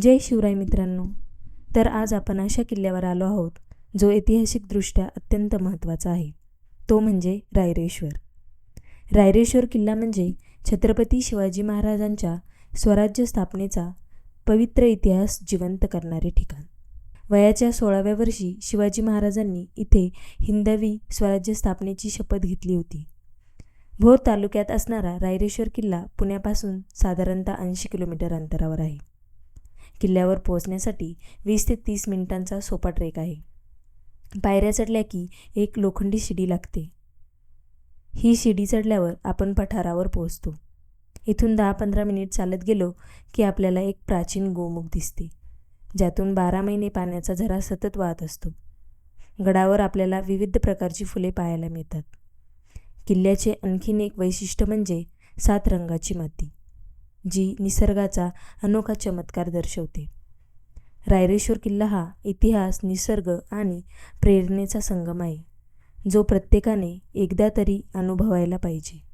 जय शिवराय मित्रांनो. तर आज आपण अशा किल्ल्यावर आलो आहोत जो ऐतिहासिकदृष्ट्या अत्यंत महत्त्वाचा आहे. तो म्हणजे रायरेश्वर. रायरेश्वर किल्ला म्हणजे छत्रपती शिवाजी महाराजांच्या स्वराज्य स्थापनेचा पवित्र इतिहास जिवंत करणारे ठिकाण. वयाच्या सोळाव्या वर्षी शिवाजी महाराजांनी इथे हिंदवी स्वराज्य स्थापनेची शपथ घेतली होती. भोर तालुक्यात असणारा रायरेश्वर किल्ला पुण्यापासून साधारणतः ऐंशी किलोमीटर अंतरावर आहे. किल्ल्यावर पोहोचण्यासाठी वीस ते तीस मिनिटांचा सोपा ट्रेक आहे. पायऱ्या चढल्या की एक लोखंडी शिडी लागते. ही शिडी चढल्यावर आपण पठारावर पोहोचतो. इथून दहा पंधरा मिनिट चालत गेलो की आपल्याला एक प्राचीन गोमुख दिसते ज्यातून बारा महिने पाण्याचा झरा सतत वाहत असतो. गडावर आपल्याला विविध प्रकारची फुले पाहायला मिळतात. किल्ल्याचे आणखीन एक वैशिष्ट्य म्हणजे सात रंगाची माती. जी निसर्गाचा अनोखा चमत्कार दर्शवते. रायरेश्वर किल्ला हा इतिहास निसर्ग आणि प्रेरणेचा संगम आहे जो प्रत्येकाने एकदा तरी अनुभवायला पाहिजे.